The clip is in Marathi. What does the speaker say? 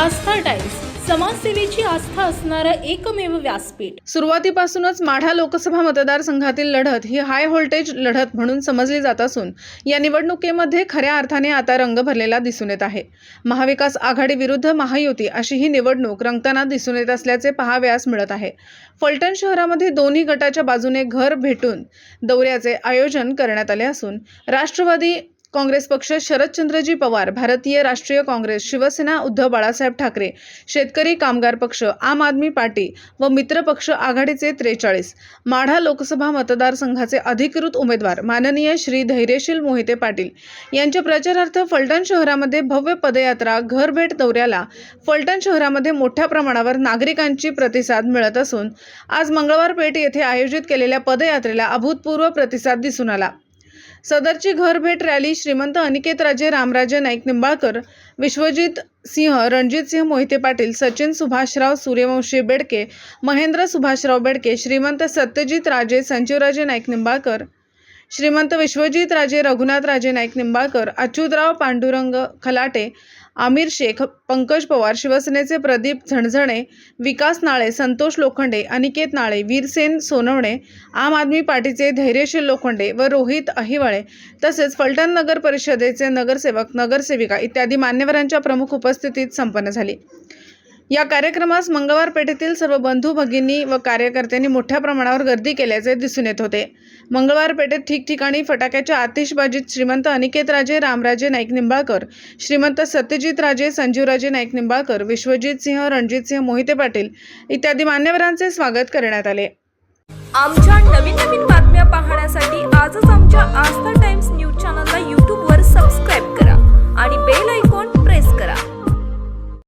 आस्था टाइम्स समाजसेवेची आस्था असणारं एकमेव व्यासपीठ. सुरुवातीपासूनच माढा लोकसभा मतदारसंघातील लढत ही हाय व्होल्टेज लढत म्हणून समजली जात असून या निवडणुकीमध्ये खऱ्या अर्थाने आता रंग भरलेला दिसून येत आहे. महाविकास आघाडी विरुद्ध महायुती अशी ही निवडणूक रंगताना दिसून येत असल्याचे पहावयास मिळत आहे. फलटण शहरामध्ये दोन्ही गटाच्या बाजूने घर भेटून दौऱ्याचे आयोजन करण्यात आले असून राष्ट्रवादी काँग्रेस पक्ष शरदचंद्रजी पवार भारतीय राष्ट्रीय काँग्रेस शिवसेना उद्धव बाळासाहेब ठाकरे शेतकरी कामगार पक्ष आम आदमी पार्टी व मित्र पक्ष आघाडीचे त्रेचाळीस. माढा लोकसभा मतदारसंघाचे अधिकृत उमेदवार माननीय श्री धैर्यशील मोहिते पाटील यांच्या प्रचारार्थ फलटण शहरामध्ये भव्य पदयात्रा घरभेट दौऱ्याला फलटण शहरामध्ये मोठ्या प्रमाणावर नागरिकांची प्रतिसाद मिळत असून आज मंगळवार पेठ येथे आयोजित केलेल्या पदयात्रेला अभूतपूर्व प्रतिसाद दिसून आला. सदरची घरभेट रॅली श्रीमंत अनिकेतराजे रामराजे नाईक निंबाळकर विश्वजित सिंह रणजितसिंह मोहिते पाटील सचिन सुभाषराव सूर्यवंशी बेडके महेंद्र सुभाषराव बेडके श्रीमंत सत्यजित राजे संजीवराजे नाईक निंबाळकर श्रीमंत विश्वजित राजे रघुनाथ राजे नाईक निंबाळकर अच्युतराव पांडुरंग खलाटे आमिर शेख पंकज पवार शिवसेनेचे प्रदीप झणझणे विकास नाळे संतोष लोखंडे अनिकेत नाळे वीरसेन सोनवणे आम आदमी पार्टीचे धैर्यशील लोखंडे व रोहित अहिवाळे तसेच फलटण नगर परिषदेचे नगरसेवक नगरसेविका इत्यादी मान्यवरांच्या प्रमुख उपस्थितीत संपन्न झाली. या कार्यक्रमास मंगळवार पेठेतील सर्व बंधू भगिनी व कार्यकर्त्यांनी मोठ्या प्रमाणावर गर्दी केल्याचे दिसून येत होते. मंगळवार पेठेत ठिकठिकाणी फटाक्याच्या आतिषबाजीत श्रीमंत अनिकेतराजे रामराजे नाईक निंबाळकर श्रीमंत सत्यजित राजे संजीवराजे नाईक निंबाळकर विश्वजित सिंह रणजित सिंह मोहिते पाटील इत्यादी मान्यवरांचे स्वागत करण्यात आले. आमच्या नवीन नवीन बातम्या